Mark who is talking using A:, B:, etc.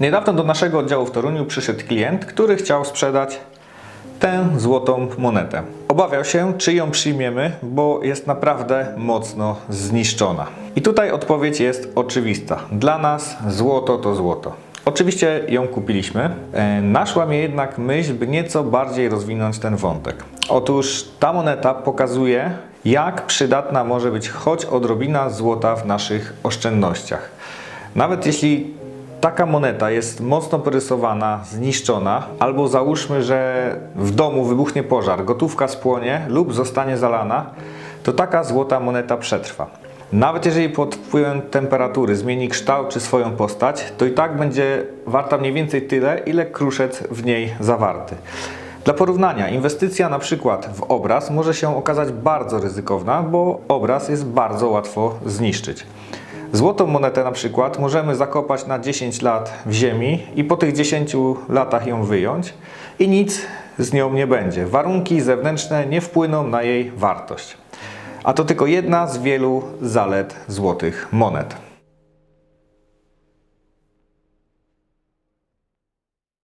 A: Niedawno do naszego oddziału w Toruniu przyszedł klient, który chciał sprzedać tę złotą monetę. Obawiał się, czy ją przyjmiemy, bo jest naprawdę mocno zniszczona. I tutaj odpowiedź jest oczywista. Dla nas złoto to złoto. Oczywiście ją kupiliśmy. E, Naszła mnie jednak myśl, by nieco bardziej rozwinąć ten wątek. Otóż ta moneta pokazuje, jak przydatna może być choć odrobina złota w naszych oszczędnościach. Nawet jeśli taka moneta jest mocno porysowana, zniszczona, albo załóżmy, że w domu wybuchnie pożar, gotówka spłonie lub zostanie zalana, to taka złota moneta przetrwa. Nawet jeżeli pod wpływem temperatury zmieni kształt czy swoją postać, to i tak będzie warta mniej więcej tyle, ile kruszec w niej zawarty. Dla porównania, inwestycja na przykład w obraz może się okazać bardzo ryzykowna, bo obraz jest bardzo łatwo zniszczyć. Złotą monetę na przykład możemy zakopać na 10 lat w ziemi i po tych 10 latach ją wyjąć i nic z nią nie będzie. Warunki zewnętrzne nie wpłyną na jej wartość. A to tylko jedna z wielu zalet złotych monet.